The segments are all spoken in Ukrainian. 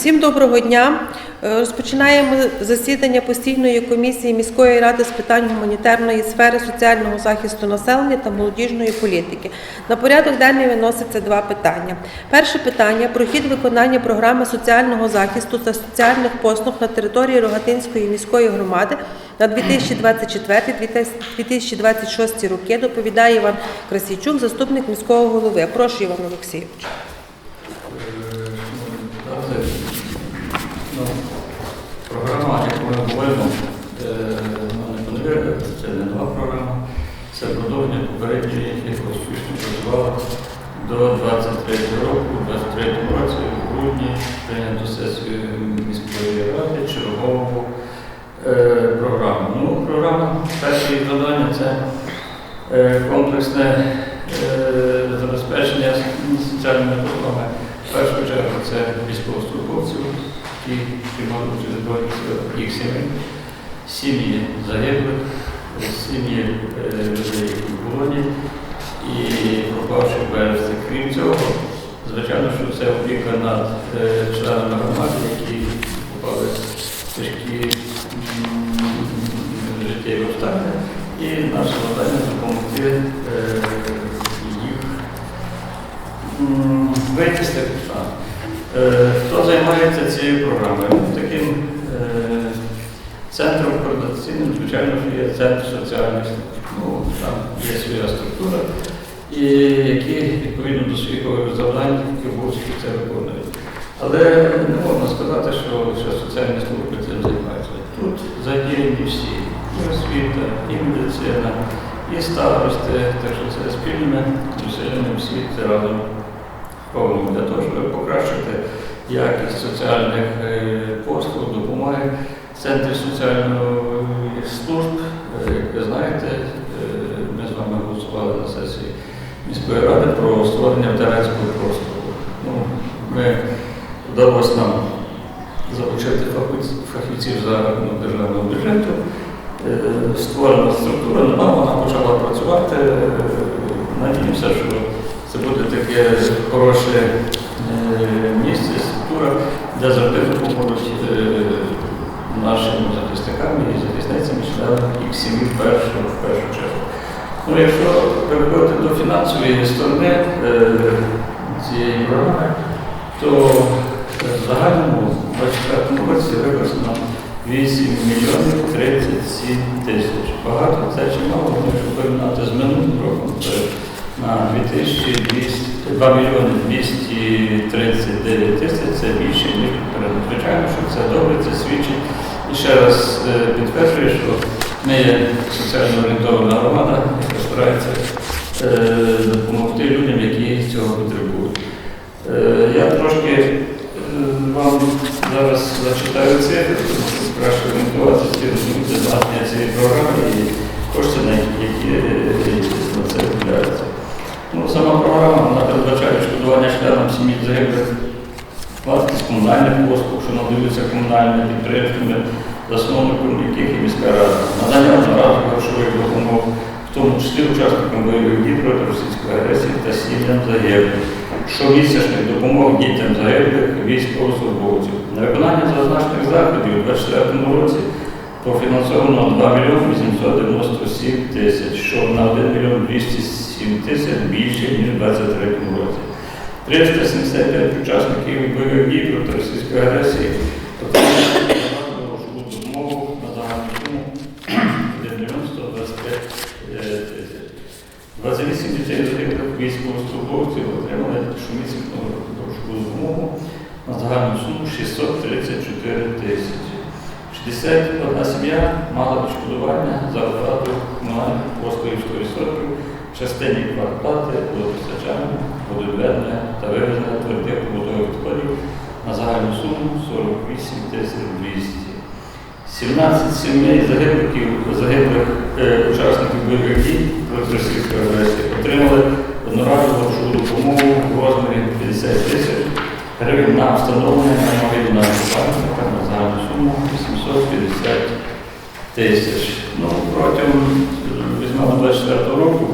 Всім доброго дня. Е, Розпочинаємо засідання постійної комісії міської ради з питань гуманітарної сфери, соціального захисту населення та молодіжної політики. На порядок денний виноситься два питання. Перше питання про хід виконання програми соціального захисту та соціальних послуг на території Рогатинської міської громади на 2024-2026 роки. Доповідає Іван Красійчук, заступник міського голови. Прошу, Іван Олексійович. Ну, програма, яку ми говоримо, е, поневірка, це не нова програма, це продовження попередньої, яку успішно працювала до 23 року, у 23 році, в грудні, прийнято сесію міської ради чергову е, програму. Ну, програма, перше її завдання це е, комплексне е, забезпечення соціальними послугами. В першу чергу це військовослужбовців, які силах, їх сімей, сім'ї загиблих, сім'ї е, людей, в полоні і пропавши безвісти. Крім цього, звичайно, що це опіка над е, членами громади, які попали в тяжкі життєві обставини. І наше завдання допомогти е, їх вийти з тих обставин. Е, Хто займається цією програмою? Таким е, центром координаційним, звичайно, що є центр соціальних служб. Ну, там є своя структура, і які відповідно до своїх завдань і обов'язків це виконують. Але не можна сказати, що, що соціальні служби цим займаються. Тут задіяні всі, і освіта, і медицина, і старости, так що це спільними зусиллями всі це разом робимо для того, щоб покращити якість соціальних е, послуг, допомоги. Центр соціальних служб, е, як ви знаєте, е, ми з вами голосували на сесії міської ради про створення ветеранського простору. Ну, ми вдалося нам залучити фахівців- за державного бюджету. Е, Створена структура, вона почала працювати. Е, Надіємося, що це буде таке хороше е, місце, структура, де завжди допоможуть е, нашим захисникам і захисницям, членам їх сім'ї в першу, в першу чергу. Ну, якщо переходити до фінансової сторони е, цієї програми, то в загальному у 24 році використано 8 мільйонів 37 тисяч. Багато це чимало, якщо порівняти з минулим роком, на 2 мільйони 239 тисяч, це більше, ніж попередньо. Звичайно, що це добре, це свідчить. І ще раз е, підтверджую, що ми є соціально орієнтована громада, яка старається е, допомогти людям, які цього потребують. Е, Я трошки вам зараз зачитаю цифри, краще орієнтуватися розуміти значення цієї програми і кошти, на які е, на це виділяються. Ну, сама програма вона передбачає відшкодування членам сім'ї загиблих вартість комунальних послуг, що надаються комунальними підприємствами, засновником яких є міська рада, надання одноразових грошових допомог, в тому числі учасникам бойових дій проти російської агресії та сім'ям загиблих, щомісячних допомог дітям загиблих військовослужбовців. На виконання зазначених заходів у 2024 році профінансовано 2 мільйони 897 тисяч, що на 1 мільйон 207 тисяч більше, ніж у 2023 році. 375 учасників бойових дій проти російської агресії грошову допомогу на загальну суму 1 мільйон 125 тисяч. 28 дітей загиблих військовослужбовців отримали грошову допомогу на загальну суму 634 тисячі. 61 сім'я мала відшкодування за оплату комунальних послугів 100% в частині квартплати, водопостачання, водовідведення та вивезення твердих побутових відходів на загальну суму 48 тисяч 200. 17 сімей загиблих, загиблих е, учасників бойових дій проти російської агресії отримали одноразову грошову допомогу в розмірі 50 тисяч гривень на встановлення меморіального пам'ятника на суму 850 тисяч. Ну, протягом е, візьмемо 24 року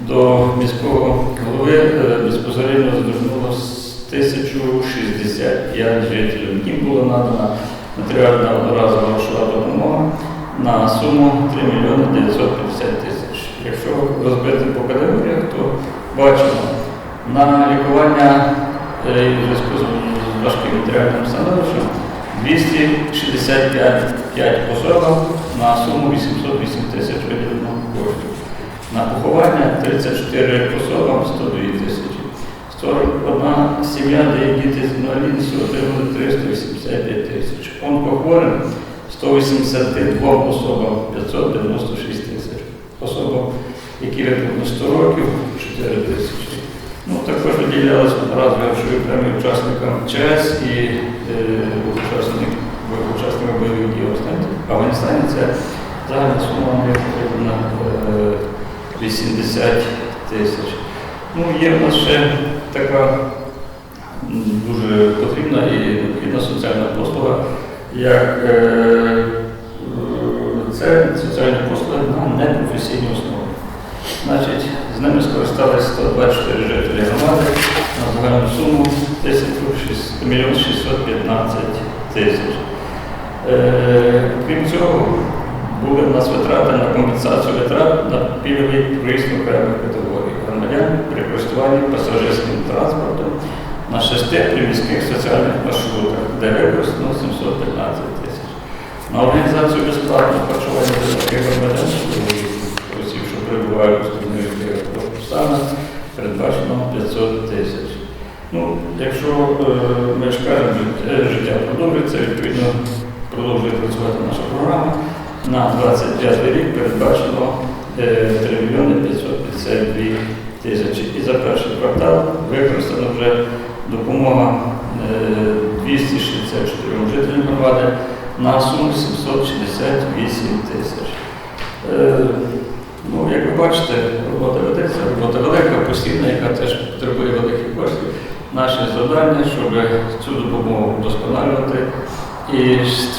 до міського голови е, безпосередньо звернулося 1065 жителів. Їм було надано матеріальна одноразова грошова допомога на суму 3 мільйони 950 тисяч. Якщо розбити по категоріях, то бачимо на лікування е, зв'язку з важким матеріальним становищем 265 особам на суму 808 тисяч виділено коштів. На поховання 34 особам 102 тисячі. 41 сім'я, де є діти з інвалідністю, отримали 385 тисяч. Онкохворим 182 особам 596 тисяч. Особам, які виповнили 100 років, 4 тисячі. Також виділялися раз грошові премії учасникам ЧС і е, учасник, учасникам бойових дій в Афганістані. Це загальна сума не потрібна е, 80 тисяч. Ну, є в нас ще така дуже потрібна і необхідна соціальна послуга, як е, е, це соціальні послуги на непрофесійній основі. Значить, ними скористалися 124 жителі громади на загальну суму 10 мільйон 615 тисяч. Е, крім цього, були в нас витрати на компенсацію витрат на пільговий проїзд окремих категорій громадян при користуванні пасажирським транспортом на шести приміських соціальних маршрутах, де використано 715 тисяч. На організацію безплатного харчування для таких громадян, осіб, що перебувають складних передбачено 500 тисяч. Ну, якщо е, ми ж кажемо, життя- життя продовжується, відповідно продовжує працювати наша програма. На 25 рік передбачено е, 3 мільйони 552 тисячі. І за перший квартал використано вже допомога е, 264 жителям громади на суму 768 тисяч. Ну, як ви бачите, робота ведеться, робота велика, постійна, яка теж потребує великих коштів. Наше завдання, щоб цю допомогу вдосконалювати і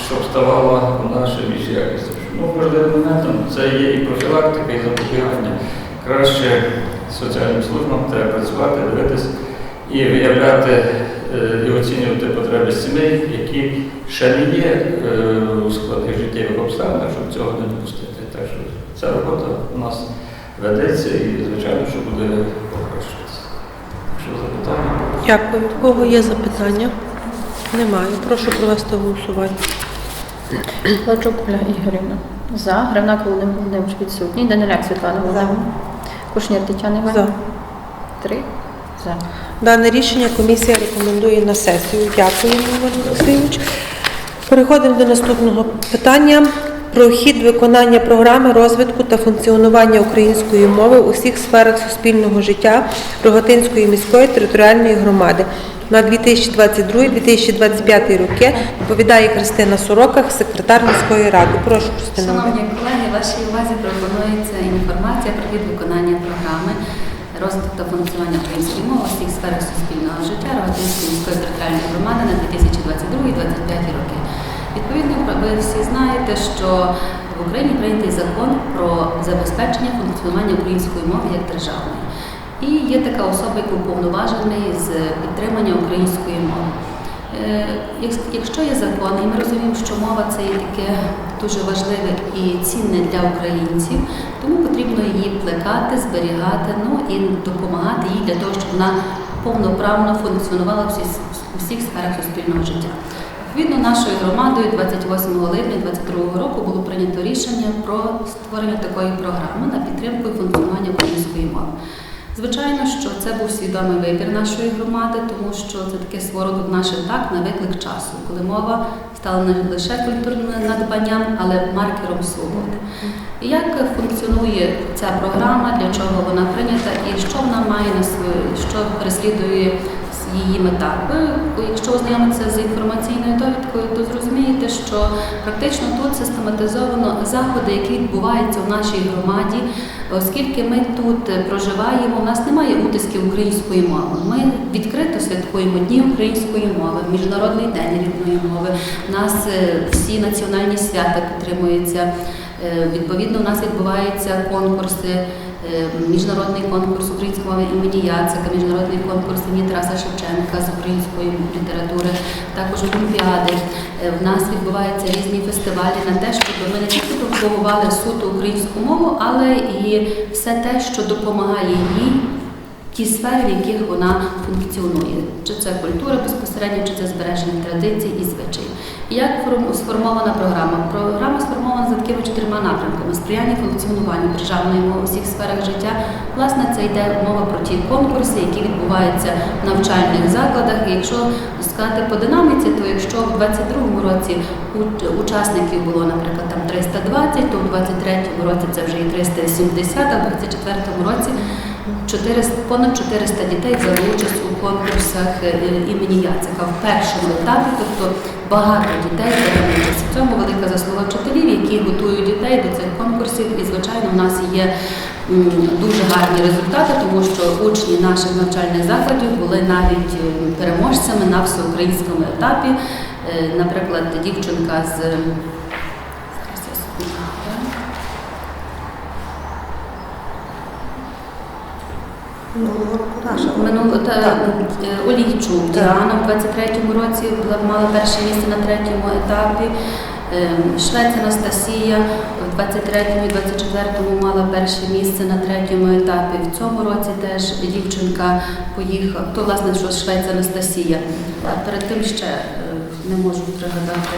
щоб ставала вона ще більш якісною. Ну, важливим моментом це є і профілактика, і запобігання. Краще соціальним службам треба працювати, дивитись і виявляти е, і оцінювати потреби сімей, які ще не є е, у складних життєвих обставинах, щоб цього не допустити. Так що ця робота у нас ведеться і, звичайно, що буде покращуватися. Якщо запитання. Дякую. У кого є запитання? Немає. Прошу провести голосування. Лачук Ольга Ігорівна. За. Гривнак Володимир Володимирович відсутній. Даниляк Світлана Володимирівна. Кушнір Тетяна За. Іванівна. Три. За. Дане рішення комісія рекомендує на сесію. Дякую, Ігор Олексійович. Переходимо до наступного питання. Про хід виконання програми розвитку та функціонування української мови у всіх сферах суспільного життя Рогатинської міської територіальної громади на 2022-2025 роки доповідає Христина Сороках, секретар міської ради. Прошу, Христина. Шановні колеги, вашій увазі пропонується інформація про хід виконання програми розвитку та функціонування української мови у всіх сферах суспільного життя Рогатинської міської територіальної громади на 2022-2025 роки. Відповідно, ви всі знаєте, що в Україні прийнятий закон про забезпечення функціонування української мови як державної. І є така особа, як уповноважений з підтримання української мови. Е, Якщо є закон, і ми розуміємо, що мова це є таке дуже важливе і цінне для українців, тому потрібно її плекати, зберігати, ну і допомагати їй для того, щоб вона повноправно функціонувала у всіх сферах суспільного життя. Відповідно, нашою громадою 28 липня 2022 року було прийнято рішення про створення такої програми на підтримку і функціонування української мови. Звичайно, що це був свідомий вибір нашої громади, тому що це таке свого роду наше так на виклик часу, коли мова стала не лише культурним надбанням, але маркером свободи. І як функціонує ця програма, для чого вона прийнята і що вона має на свою, що переслідує її мета. Ви, якщо ознайомитися з інформаційною довідкою, то зрозумієте, що практично тут систематизовано заходи, які відбуваються в нашій громаді, оскільки ми тут проживаємо, у нас немає утисків української мови. Ми відкрито святкуємо Дні української мови, Міжнародний день рідної мови. У нас е, всі національні свята підтримуються. Е, Відповідно, у нас відбуваються конкурси міжнародний конкурс української мови імені Яцика, міжнародний конкурс імені Тараса Шевченка з української літератури, також олімпіади. Е, В нас відбуваються різні фестивалі на те, щоб ми не тільки пропагували суто українську мову, але і все те, що допомагає їй ті сфери, в яких вона функціонує. Чи це культура безпосередньо, чи це збереження традицій і звичаїв. І Як сформована програма? Програма такими чотирма напрямками: сприяння функціонуванню державної мови у всіх сферах життя. Власне, це йде мова про ті конкурси, які відбуваються в навчальних закладах. І якщо сказати по динаміці, то якщо в 22-му році уч- учасників було, наприклад, там 320, то в 23-му році це вже і 370, а в 24-му році 400, понад 400 дітей взяли участь у конкурсах е, імені Яцика в першому етапі, тобто багато дітей бере участь. В цьому велика заслуга вчителів, які готують дітей до цих конкурсів. І, звичайно, в нас є дуже гарні результати, тому що учні наших навчальних закладів були навіть переможцями на всеукраїнському етапі. Е, Наприклад, дівчинка з зараз я собі нагадаю. Минулого року наша. Минуло та Так. е, Олійчук Діана в 23-му році була мала перше місце на третьому етапі. Ем, Швець Анастасія в 23-му і 24-му мала перше місце на третьому етапі. В цьому році теж дівчинка поїхала. То власне що Швець Анастасія. А перед тим ще е, не можу пригадати.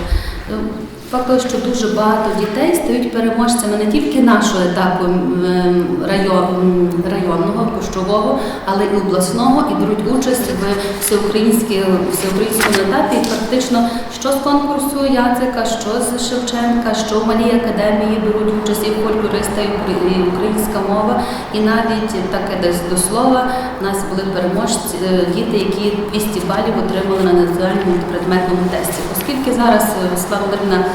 Факт що дуже багато дітей стають переможцями не тільки нашого етапу м, район, районного, кущового, але і обласного, і беруть участь в всеукраїнському етапі. І фактично, що з конкурсу Яцика, що з Шевченка, що в малій академії беруть участь і фольклориста, і українська мова. І навіть таке десь до слова, у нас були переможці, е, діти, які 200 балів отримали на національному предметному тесті. Оскільки зараз е, Слава Марина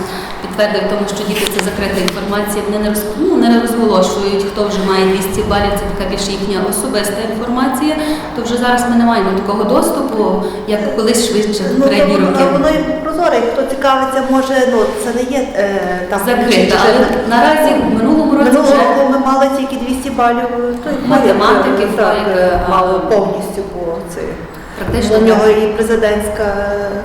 підтвердив тому, що діти це закрита інформація, вони не роз, ну, не розголошують, хто вже має 200 балів, це така більш їхня особиста інформація. То вже зараз ми не маємо такого доступу, як колись швидше в Ну, то воно- роки. воно і прозоре, хто цікавиться, може, ну це не є е, там Закрита, але наразі в минулому році Минулого вже року ми мали тільки 200 балів то Математики, так, так, мало повністю по це. практично У нього і президентська,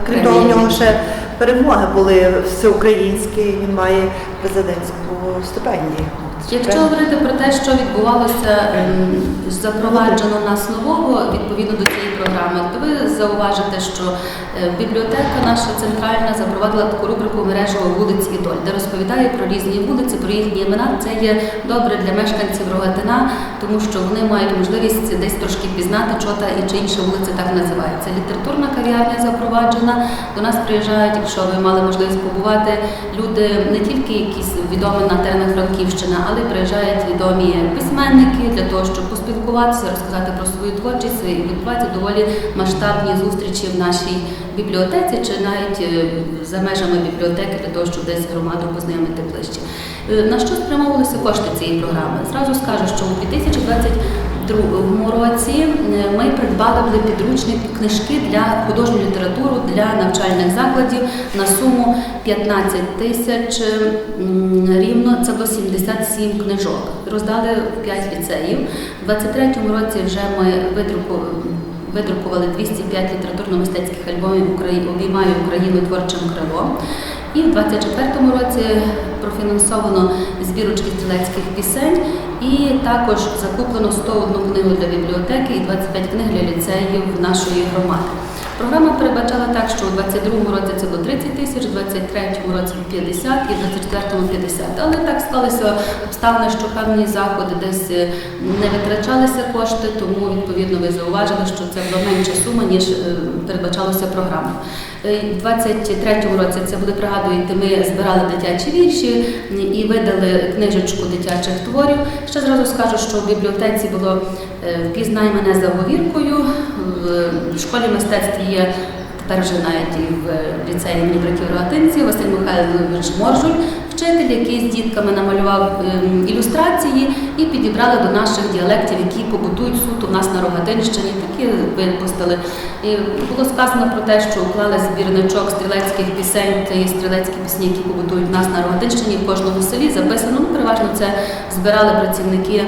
крім того, у нього ще перемоги були всеукраїнські, він має президентську стипендію. Якщо говорити про те, що відбувалося ем, запроваджено нас нового відповідно до цієї програми, то ви зауважите, що е, бібліотека наша центральна запровадила таку рубрику мережево вулиць і доль, де розповідає про різні вулиці, про їхні імена. Це є добре для мешканців Рогатина, тому що вони мають можливість десь трошки пізнати, що та і чи інша вулиця так називається. Літературна кав'ярня запроваджена. До нас приїжджають, якщо ви мали можливість побувати, люди не тільки якісь відомі на теренах Франківщини, але приїжджають відомі письменники для того, щоб поспілкуватися, розказати про свою творчість і відбуваються доволі масштабні зустрічі в нашій бібліотеці чи навіть е, за межами бібліотеки для того, щоб десь громаду познайомити ближче. Е, На що спрямовувалися кошти цієї програми? Зразу скажу, що у 2022 році е, ми придбали підручник книжки для художньої літератури для навчальних закладів на суму 15 тисяч рівно. Це до 77 книжок. Роздали в 5 ліцеїв. У 23-му році вже ми видрукували. Видрукували 205 літературно-мистецьких альбомів обіймає Україну творчим крилом. І в 24-му році профінансовано збірочки стрілецьких пісень, і також закуплено 101 книгу для бібліотеки і 25 книг для ліцеїв нашої громади. Програма передбачала так, що у 22-му році це було 30 тисяч, у 23-му році 50 і в 24-му 50. Але так склалися обставини, що певні заходи десь е, не витрачалися кошти, тому відповідно ви зауважили, що це була менша сума, ніж е, передбачалося програмою. Е, В 23-му році це були пригадуєте, ми збирали дитячі вірші і видали книжечку дитячих творів. Ще зразу скажу, що в бібліотеці було е, «Впізнай мене за говіркою. В школі мистецтв є тепер вже навіть і в ліцеї імені братів Рогатинців Василь Михайлович Моржуль, вчитель, який з дітками намалював ем, ілюстрації і підібрали до наших діалектів, які побутують суто в нас на Рогатинщині. Такі випустили. І було сказано про те, що уклали збірничок стрілецьких пісень. Є стрілецькі пісні, які побутують в нас на Рогатинщині. В кожному селі записано. Ну, переважно це збирали працівники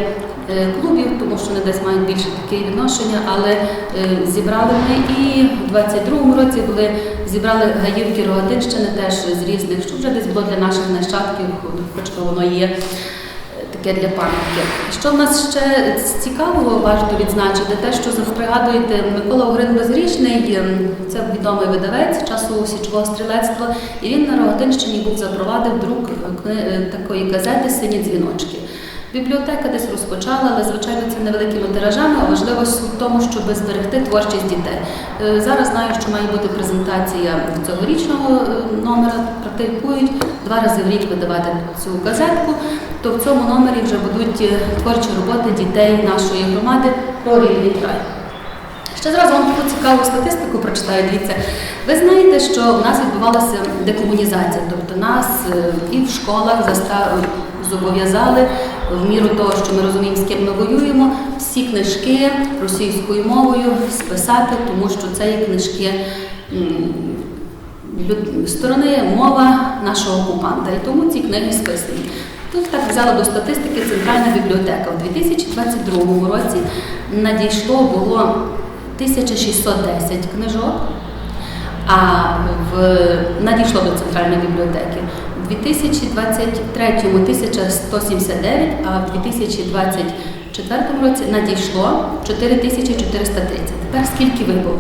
клубів, тому що вони десь мають більше таке відношення, але е, зібрали ми і в 22-му році були зібрали гаївки Рогатинщини теж з різних, що вже десь було для наших нащадків, хоч воно є е, таке для пам'ятки. Що в нас ще цікавого варто відзначити, те, що пригадуєте, Микола Угрин Безрічний, це відомий видавець часу січового стрілецтва, і він на Рогатинщині був запровадив друк е, е, такої газети Сині дзвіночки. Бібліотека десь розпочала, але звичайно це невеликими тиражами, а важливість в тому, щоб зберегти творчість дітей. Е, Зараз знаю, що має бути презентація цьогорічного е, номера. Практикують два рази в рік видавати цю газетку. То в цьому номері вже будуть е, творчі роботи дітей нашої громади про рідний край. Ще зразу вам таку цікаву статистику прочитаю. Дивіться, ви знаєте, що в нас відбувалася декомунізація, тобто нас е, і в школах зобов'язали в міру того, що ми розуміємо, з ким ми воюємо, всі книжки російською мовою списати, тому що це є книжки сторони мова нашого окупанта. І тому ці книги списані. Тут так взяла до статистики Центральна бібліотека. У 2022 році надійшло було 1610 книжок, а в надійшло до центральної бібліотеки. У 2023 1179, а в 2024 році надійшло 4430. Тепер скільки вибуло?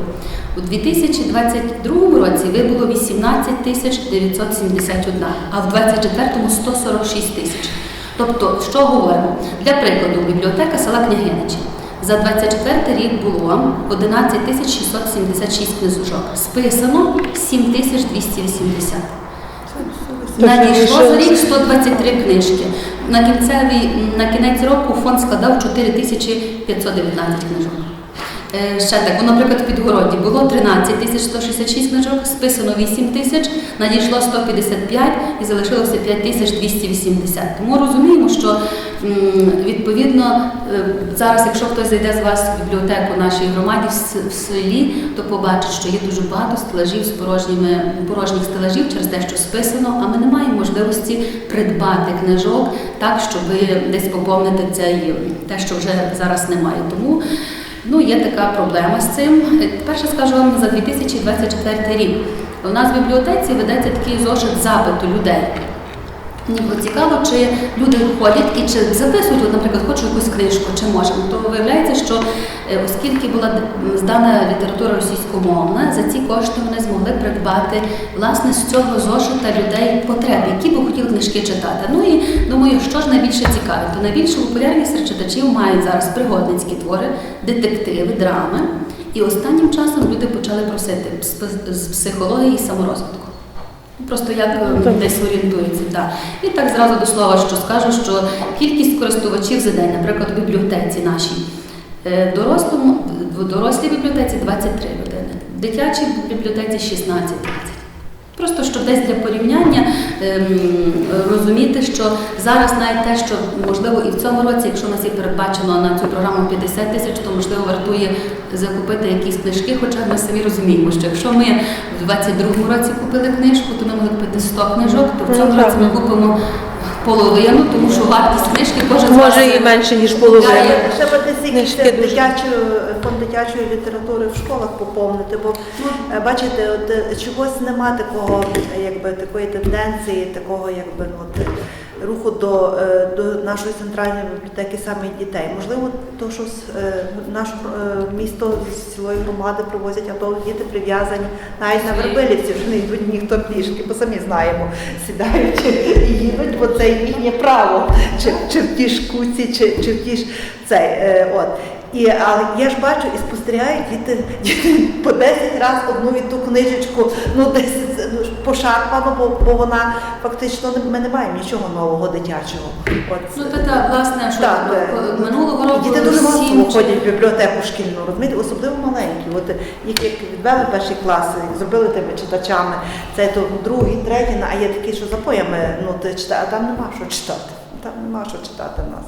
У 2022 році вибуло 18 тисяч 971, а в 2024 – 146 тисяч. Тобто, що говоримо? Для прикладу, бібліотека села Княгиничі. За 24 рік було 11 тисяч 676 книжок. Списано 7 тисяч 280. Надійшло за рік 123 книжки. На кінцевий на кінець року фонд складав 4519 книжок. Е, Ще так, наприклад, в Підгороді було 13 тисяч 166 книжок, списано 8 тисяч, надійшло 155 і залишилося 5 тисяч 280. Тому розуміємо, що відповідно е, зараз, якщо хтось зайде з вас в бібліотеку нашій громаді в селі, то побачить, що є дуже багато стелажів з порожніми порожніх стелажів через те, що списано, а ми не маємо можливості придбати книжок так, щоб десь поповнити цей те, що вже зараз немає. Тому Ну, є така проблема з цим. Е, Перше скажу вам за 2024 рік. У нас в бібліотеці ведеться такий зошит запиту людей. Мені було цікаво, чи люди ходять і чи записують, от, наприклад, хочу якусь книжку, чи можемо. То виявляється, що е, оскільки була здана література російськомовна, за ці кошти вони змогли придбати власне з цього зошита людей потреб, які би хотіли книжки читати. Ну і думаю, що ж найбільше цікавить, то найбільшу популярність серед читачів мають зараз пригодницькі твори, детективи, драми. І останнім часом люди почали просити з психології і саморозвитку. Просто як е, так. десь орієнтується. Так. І так зразу до слова, що скажу, що кількість користувачів за день, наприклад, в бібліотеці нашій, е, дорослому, в дорослій бібліотеці 23 людини, в дитячій бібліотеці 16-20. Просто щоб десь для порівняння ем, розуміти, що зараз навіть те, що можливо і в цьому році, якщо у нас є передбачено на цю програму 50 тисяч, то можливо вартує закупити якісь книжки, хоча ми самі розуміємо, що якщо ми в 22-му році купили книжку, то ми могли купити 100 книжок, то в цьому році ми купимо половину, тому що вартість книжки кожен з Може і менше, ніж половина. Я- Треба десь Книжки дуже. дитячу, фонд дитячої літератури в школах поповнити, бо е, бачите, от е, чогось нема такого, е, якби такої тенденції, такого якби ну, от, е, руху до, е, до нашої центральної бібліотеки саме дітей. Можливо, то, що з, е, наше місто з цілої громади привозять, а то діти прив'язані навіть на Вербилівці вже не йдуть ніхто пішки, бо самі знаємо, сідають і їдуть, бо це їхнє право, чи, чи в ті ж куці, чи, чи в ті ж цей. е, от. І, але я ж бачу і спостерігаю діти, діти по 10 разів одну і ту книжечку, ну десь ну, пошарпано, бо, бо вона фактично ми не маємо нічого нового дитячого. От. Ну, та, та, власне, що Так, е, минулого року діти дуже масово сім ходять в бібліотеку шкільну, розумієте, особливо маленькі. От їх як відвели перші класи, зробили тими читачами, це то другий, третій, а є такі, що запоями ну, ти читаєш, а там нема що читати. Там нема що читати в нас.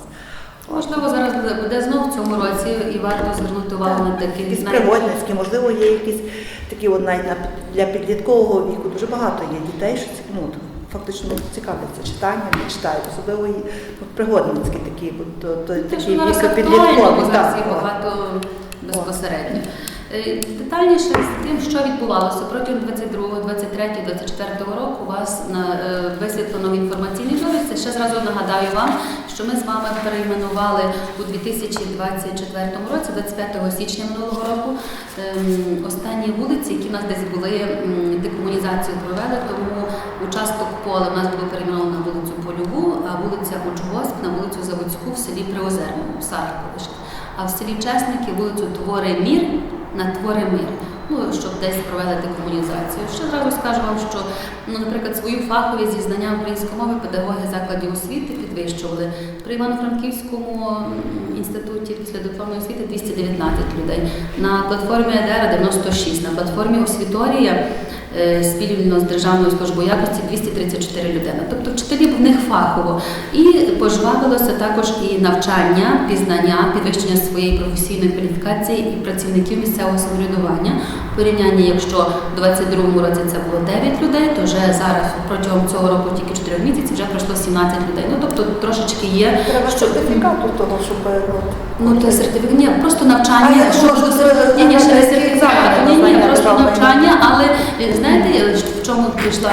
Можливо, зараз буде знов в цьому році і варто звернути увагу на такі Якісь пригодницькі, можливо, є якісь такі, от навіть на- для підліткового віку дуже багато є дітей, що ці- ну, фактично цікавляться читанням і читають, особливо і от пригодницькі такі, бо то, то, Те, такі зараз актуально, вікопідліткові. бо зараз є так. багато безпосередньо. Е, Детальніше з тим, що відбувалося протягом 22, 23, 24 року, у вас на е, висвітлено в інформаційній Ще зразу нагадаю вам, що ми з вами перейменували у 2024 році, 25 січня минулого року, ем, останні вулиці, які в нас десь були декомунізацію провели, тому участок поля в нас було перейменовано на вулицю Польову, а вулиця Учгосп на вулицю Заводську в селі Приозерному, в Сарковищі. А в селі Чесники вулицю Твори Мір на Твори Мир. Ну, щоб десь провели декомунізацію. Ще зразу скажу вам, що, ну, наприклад, свою фаховість зі знання української мови педагоги закладів освіти підвищували. При Івано-Франківському інституті інституті післядипломної освіти 219 людей. На платформі ЕДЕРА 96, на платформі Освіторія спільно з Державною службою якості 234 людини. Тобто вчителі в них фахово. І пожвавилося також і навчання, пізнання, підвищення своєї професійної кваліфікації і працівників місцевого самоврядування. В порівнянні, якщо в 22-му році це було 9 людей, то вже зараз протягом цього року тільки 4 місяців вже пройшло 17 людей. Ну тобто трошечки є. Треба що- сертифікату того, щоб ну, Ну, то сертифікат, ні, просто навчання, А, щоб це ні, ні, ще не сертифікат, ні, ні, просто навчання, але е, знаєте, в чому прийшла?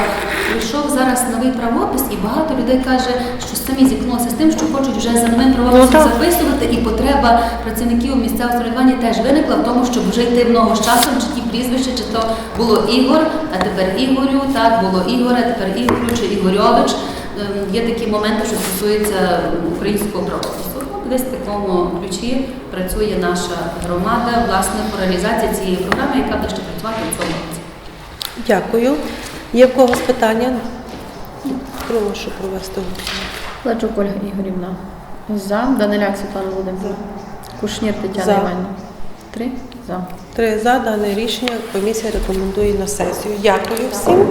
Прийшов зараз новий правопис, і багато людей каже, що самі зіткнулися з тим, що хочуть вже за новим правописом так. записувати, і потреба працівників місцевого самоврядування теж виникла в тому, щоб вже йти в ногу з часом, чи ті прізвища, чи то було Ігор, а тепер Ігорю, так, було Ігор, а тепер Ігорю, чи Ігорьович. Ем, Є такі моменти, що стосуються українського правопису. Десь в такому ключі працює наша громада власне по реалізації цієї програми, яка буде ще працювати у цьому. Дякую. Є в когось питання? Прошу провести голосування. Плачук Ольга Ігорівна. За. Даниляк Світлана Володимирівна. Кушнір Тетяна За. Іванівна. Три. За. Три за дане рішення комісія рекомендує на сесію. Дякую всім.